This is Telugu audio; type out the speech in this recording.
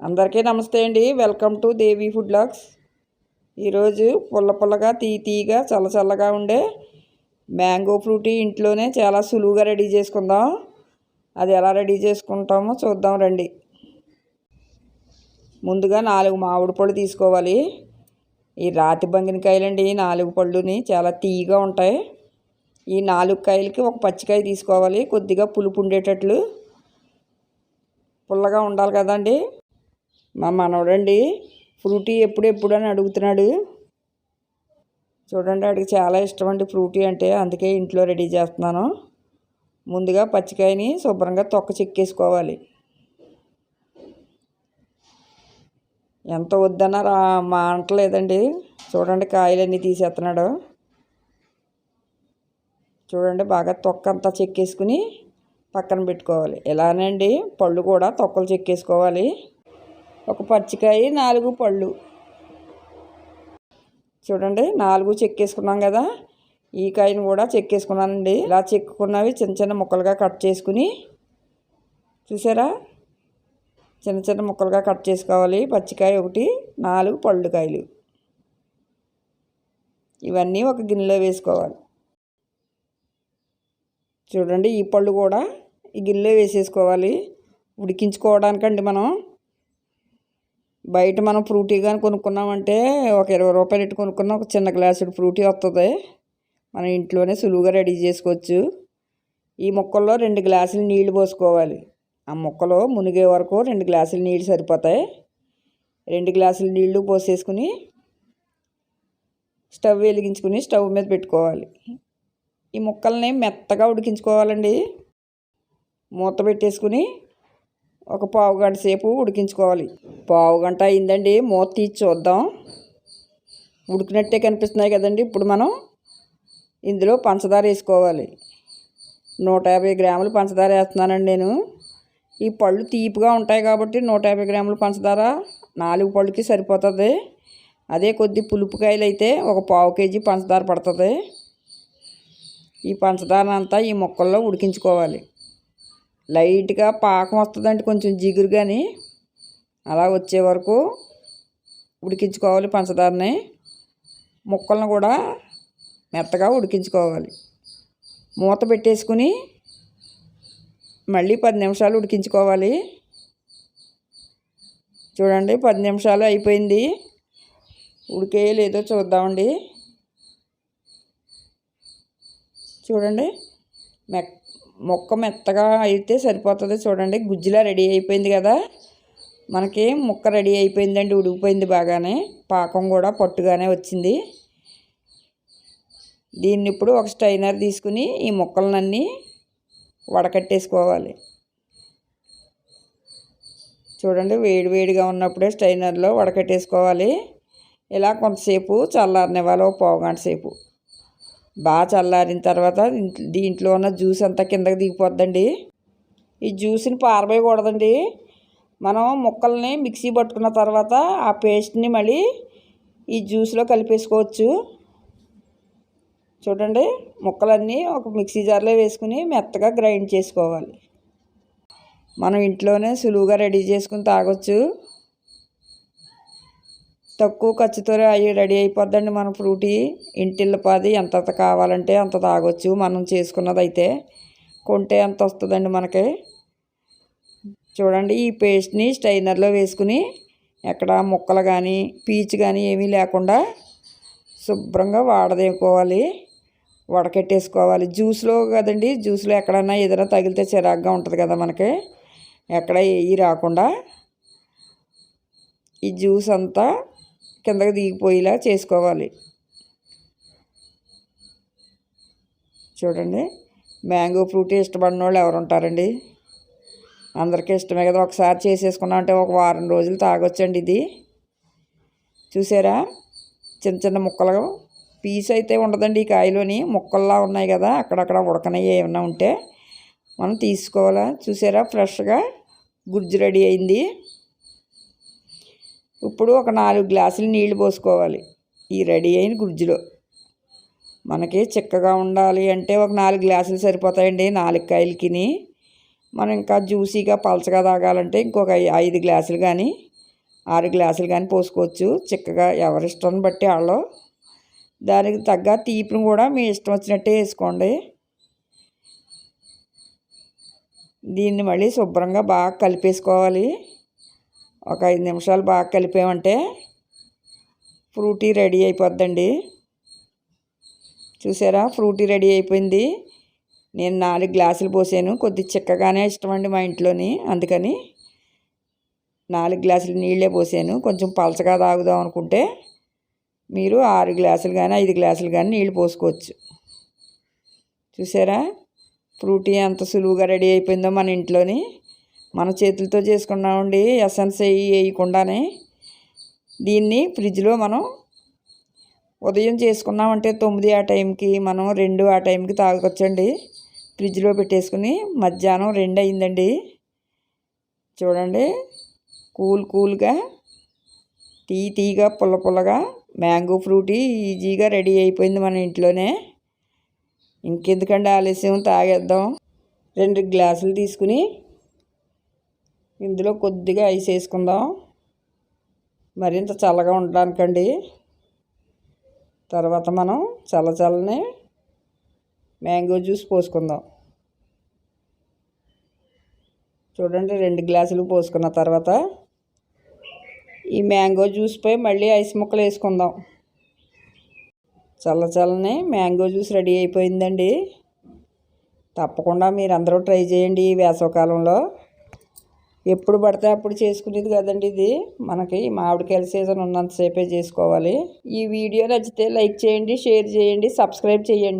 అందరికీ నమస్తే అండి. Welcome to Devi food logs ఈరోజు పుల్ల పుల్లగా తీ తీగా చల్లచల్లగా ఉండే మ్యాంగో ఫ్రూటీ ఇంట్లోనే చాలా సులువుగా రెడీ చేసుకుందాం. అది ఎలా రెడీ చేసుకుంటామో చూద్దాం రండి. ముందుగా నాలుగు మామిడి పళ్ళు తీసుకోవాలి. ఈ రాతి బంగినకాయలండి నాలుగు పళ్ళుని చాలా తీగా ఉంటాయి. ఈ నాలుగు కాయలకి ఒక పచ్చికాయ తీసుకోవాలి. కొద్దిగా పులుపు ఉండేటట్లు. పుల్లగా ఉండాలి కదండి. మా మనవడండి ఫ్రూటీ ఎప్పుడు ఎప్పుడు అని అడుగుతున్నాడు. చూడండి వాడికి చాలా ఇష్టం అండి ఫ్రూటీ అంటే అందుకే ఇంట్లో రెడీ చేస్తున్నాను. ముందుగా పచ్చికాయని శుభ్రంగా తొక్క చెక్కేసుకోవాలి. ఎంత వద్దన్నా రా మాంటలేదండి చూడండి కాయలన్నీ తీసేస్తున్నాడు. చూడండి బాగా తొక్క అంతా చెక్కేసుకుని పక్కన పెట్టుకోవాలి. ఇలానండి పళ్ళు కూడా తొక్కలు చెక్కేసుకోవాలి. ఒక పచ్చికాయ నాలుగు పళ్ళు. చూడండి నాలుగు చెక్కేసుకున్నాం కదా. ఈ కాయను కూడా చెక్కేసుకున్నానండి. ఇలా చెక్కున్నవి చిన్న చిన్న ముక్కలుగా కట్ చేసుకుని చూసారా? చిన్న చిన్న ముక్కలుగా కట్ చేసుకోవాలి. పచ్చికాయ ఒకటి నాలుగు పళ్ళు కాయలు. ఇవన్నీ ఒక గిన్నెలో వేసుకోవాలి. చూడండి ఈ పళ్ళు కూడా ఈ గిన్నెలో వేసేసుకోవాలి. ఉడికించుకోవడానికండి మనం. బయట మనం ఫ్రూటీ కానీ కొనుక్కున్నామంటే ఒక ఇరవై రూపాయలు ఇటు కొనుక్కున్న ఒక చిన్న గ్లాసుడు ఫ్రూటీ వస్తుంది మనం ఇంట్లోనే సులువుగా రెడీ చేసుకోవచ్చు. ఈ మొక్కల్లో రెండు గ్లాసులు నీళ్ళు పోసుకోవాలి. ఆ మొక్కలో మునిగే వరకు రెండు గ్లాసులు నీళ్ళు సరిపోతాయి. రెండు గ్లాసులు నీళ్ళు పోసేసుకుని స్టవ్ వెలిగించుకుని స్టవ్ మీద పెట్టుకోవాలి. ఈ ముక్కల్ని మెత్తగా ఉడికించుకోవాలండి. మూత పెట్టేసుకుని ఒక పావు గంట సేపు ఉడికించుకోవాలి. పావు గంట అయిందండి. మూత తీసి చూద్దాం. ఉడికినట్టే కనిపిస్తున్నాయి కదండి. ఇప్పుడు మనం ఇందులో పంచదార వేసుకోవాలి. నూట యాభై గ్రాములు పంచదార వేస్తున్నానండి నేను. ఈ పళ్ళు తీపిగా ఉంటాయి కాబట్టి నూట యాభై గ్రాములు పంచదార నాలుగు పళ్ళుకి సరిపోతుంది. అదే కొద్ది పులుపుకాయలు అయితే ఒక పావు కేజీ పంచదార పడుతుంది. ఈ పంచదార అంతా ఈ ముక్కల్లో ఉడికించుకోవాలి. లైట్గా పాకం వస్తుందంటే కొంచెం జిగురు కానీ అలా వచ్చే వరకు ఉడికించుకోవాలి పంచదారని. ముక్కలను కూడా మెత్తగా ఉడికించుకోవాలి. మూత పెట్టేసుకుని మళ్ళీ పది నిమిషాలు ఉడికించుకోవాలి. చూడండి పది నిమిషాలు అయిపోయింది. ఉడికే లేదో చూద్దామండి. చూడండి మెక్క మొక్క మెత్తగా అయితే సరిపోతుంది చూడండి. గుజ్జులా రెడీ అయిపోయింది కదా. మనకి ముక్క రెడీ అయిపోయిందండి ఉడికిపోయింది బాగానే. పాకం కూడా పట్టుగానే వచ్చింది. దీన్ని ఇప్పుడు ఒక స్టైనర్ తీసుకుని ఈ ముక్కలనన్నీ వడకట్టేసుకోవాలి. చూడండి వేడివేడిగా ఉన్నప్పుడే స్టైనర్లో వడకట్టేసుకోవాలి. ఇలా కొంతసేపు చల్లారనివ్వాలి ఒక పావు గంట సేపు. బాగా చల్లారిన తర్వాత దీంట్లో ఉన్న జ్యూస్ అంతా కిందకి దిగిపోద్దండి. ఈ జ్యూస్ని పారబోయకూడదండి. మనం ముక్కల్ని మిక్సీ పట్టుకున్న తర్వాత ఆ పేస్ట్ని మళ్ళీ ఈ జ్యూస్లో కలిపేసుకోవచ్చు. చూడండి ముక్కలన్నీ ఒక మిక్సీ జార్లో వేసుకుని మెత్తగా గ్రైండ్ చేసుకోవాలి. మనం ఇంట్లోనే సులువుగా రెడీ చేసుకుని తాగొచ్చు. తక్కువ ఖర్చుతో అవి రెడీ అయిపోద్దండి మన ఫ్రూటీ. ఇంటిల్లపాది ఎంత కావాలంటే అంత తాగొచ్చు. మనం చేసుకున్నది అయితే కొంటే ఎంత వస్తుందండి మనకి. చూడండి ఈ పేస్ట్ని స్టైనర్లో వేసుకుని ఎక్కడ ముక్కలు కానీ పీచు కానీ ఏమీ లేకుండా శుభ్రంగా వాడదేకోవాలి వడకెట్టేసుకోవాలి. జ్యూస్లో కదండి జ్యూస్లో ఎక్కడన్నా ఏదైనా తగిలితే చిరాగ్గా ఉంటుంది కదా మనకి. ఎక్కడ ఏవి రాకుండా ఈ జ్యూస్ అంతా కిందకి దిగిపోయేలా చేసుకోవాలి. చూడండి మ్యాంగో ఫ్రూట్ ఇష్టపడిన వాళ్ళు ఎవరు ఉంటారండి? అందరికీ ఇష్టమే కదా ఒకసారి చేసేసుకున్నాం అంటే ఒక వారం రోజులు తాగొచ్చండి ఇది. చూసారా? చిన్న చిన్న ముక్కలు పీస్ అయితే ఉండదండి ఈ కాయలోని ముక్కల్లా ఉన్నాయి కదా అక్కడక్కడ ఉడకనవి ఏమైనా ఉంటే మనం తీసుకోవాలా? చూసారా? ఫ్రెష్గా గుజ్జు రెడీ అయింది. ఇప్పుడు ఒక నాలుగు గ్లాసులు నీళ్ళు పోసుకోవాలి. ఈ రెడీ అయిన గుజ్జులో మనకి చిక్కగా ఉండాలి అంటే ఒక నాలుగు గ్లాసులు సరిపోతాయండి. నాలుగు కాయలకిని మనం ఇంకా జ్యూసీగా పలచగా తాగాలంటే ఇంకొక ఐదు గ్లాసులు కానీ ఆరు గ్లాసులు కానీ పోసుకోవచ్చు. చిక్కగా ఎవరి ఇష్టాన్ని బట్టి వాళ్ళు దానికి తగ్గ తీపిని కూడా మీ ఇష్టం వచ్చినట్టే వేసుకోండి. దీన్ని మళ్ళీ శుభ్రంగా బాగా కలిపేసుకోవాలి. ఒక ఐదు నిమిషాలు బాగా కలిపామంటే ఫ్రూటీ రెడీ అయిపోద్దండి. చూసారా? ఫ్రూటీ రెడీ అయిపోయింది. నేను నాలుగు గ్లాసులు పోసాను. కొద్ది చిక్కగానే ఇష్టం అండి మా ఇంట్లోని. అందుకని నాలుగు గ్లాసులు నీళ్ళే పోసాను. కొంచెం పలచగా తాగుదాం అనుకుంటే మీరు ఆరు గ్లాసులు కానీ ఐదు గ్లాసులు కానీ నీళ్ళు పోసుకోవచ్చు. చూసారా? ఫ్రూటీ ఎంత సులువుగా రెడీ అయిపోయిందో మన ఇంట్లోని. మన చేతులతో చేసుకున్నామండి ఎసెన్స్ వేయకుండానే. దీన్ని ఫ్రిడ్జ్లో మనం ఉదయం చేసుకున్నామంటే తొమ్మిది ఆ టైంకి మనం రెండు ఆ టైంకి తాగొచ్చండి. ఫ్రిడ్జ్లో పెట్టేసుకుని మధ్యాహ్నం రెండు అయిందండి. చూడండి కూల్ కూల్గా తీ తీగా పుల్ల పుల్లగా మ్యాంగో ఫ్రూటీ ఈజీగా రెడీ అయిపోయింది మన ఇంట్లోనే. ఇంకెందుకండి ఆలస్యం తాగేద్దాం. రెండు గ్లాసులు తీసుకుని ఇందులో కొద్దిగా ఐస్ వేసుకుందాం. మరింత చల్లగా ఉండడానికండి. తర్వాత మనం చల్ల చల్లని మ్యాంగో జ్యూస్ పోసుకుందాం. చూడండి రెండు గ్లాసులు పోసుకున్న తర్వాత ఈ మ్యాంగో జ్యూస్పై మళ్ళీ ఐస్ ముక్కలు వేసుకుందాం. చల్ల చల్లని మ్యాంగో జ్యూస్ రెడీ అయిపోయిందండి. తప్పకుండా మీరు అందరూ ట్రై చేయండి ఈ వేసవకాలంలో. ఎప్పుడు పడితే అప్పుడు చేసుకునేది కదండి ఇది. మనకి మామిడికాయల సీజన్ ఉన్నంతసేపే చేసుకోవాలి. ఈ వీడియో నచ్చితే లైక్ చేయండి షేర్ చేయండి సబ్స్క్రైబ్ చేయండి.